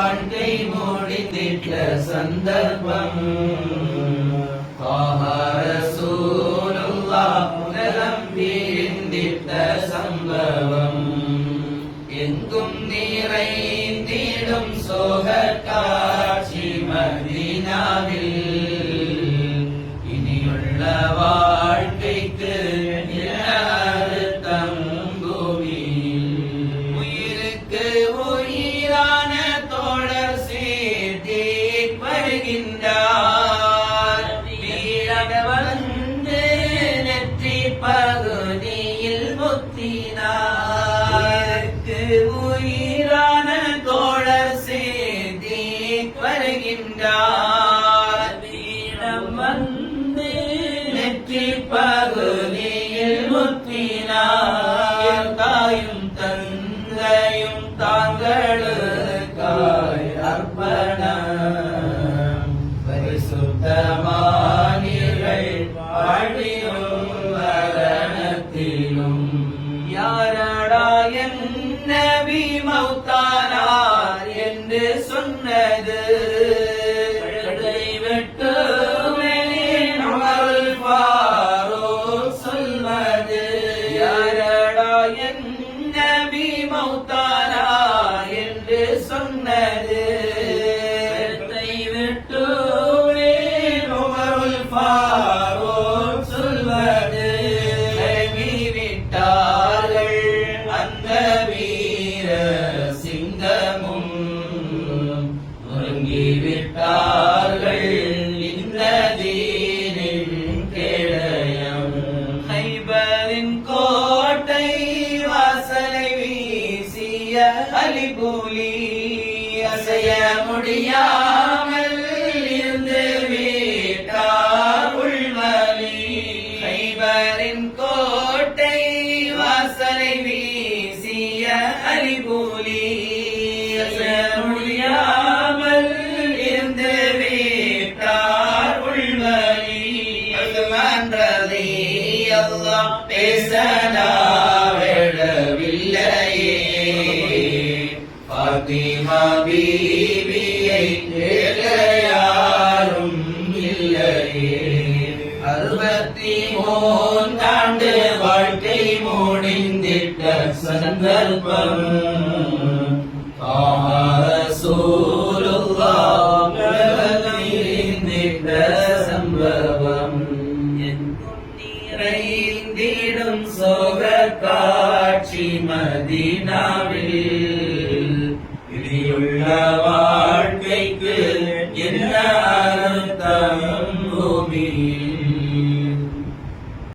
வாழ்க்கை முடிந்திட்ட சந்தர்ப்பம். உயிரான தோழர் சேர்த்தே வருகின்றார். வீரம் வந்து நெற்றி பகுதியில் முத்தினார் தாயும் தந்தையும் தாங்களுக்காய் அர்ப்பணம். மரணத்திலும் யாரடா என் நபி மௌத்தானார் என்று சொன்னது. நொறுங்கி இந்த தீனின் கேடயம் ஹைபரின் கோட்டை வாசலை வீசிய அலிபூலி அசைய முடியாமல் மன்றதை அல்லாஹ் பேசலா விடவில்லையே பாத்திமா பீவியை கேட்க யாரும் இல்லையே அறுபத்தி மூன்றாண்டு வாழ்க்கை முடிந்திட்ட சந்தர்ப்பம் சூருந்திட்ட சம்பவம் எங்கும் நிறைந்திடும் சோக காட்சி மதினாவில். விதியுள்ள வாழ்க்கைக்கு என்ன அர்த்தம் பூமியில்